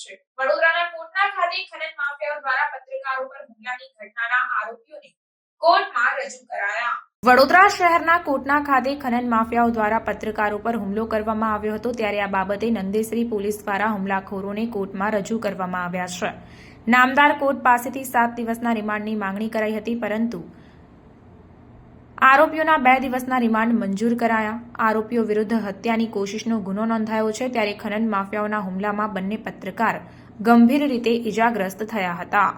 છે. વડોદરાના કોટના ખાતે ખનન માફિયાઓ દ્વારા પત્રકારો પર હુમલાની ઘટનાના આરોપીઓને કોર્ટમાં રજૂ કરાયા. વડોદરા શહેરના કોટના ખાતે ખનન માફિયાઓ દ્વારા પત્રકારો પર હુમલો કરવામાં આવ્યો હતો ત્યારે આ બાબતે નંદેશ્રી પોલીસ દ્વારા હુમલાખોરોને કોર્ટમાં રજૂ કરવામાં આવ્યા છે. નામદાર કોર્ટ પાસેથી સાત દિવસના રિમાન્ડની માંગણી કરાઈ હતી પરંતુ આરોપીઓના બે દિવસના રિમાન્ડ મંજૂર કરાયા. આરોપીઓ વિરુદ્ધ હત્યાની કોશિશનો ગુનો નોંધાયો છે, ત્યારે ખનન માફિયાઓના હુમલામાં બંને પત્રકાર ગંભીર રીતે ઇજાગ્રસ્ત થયા હતા.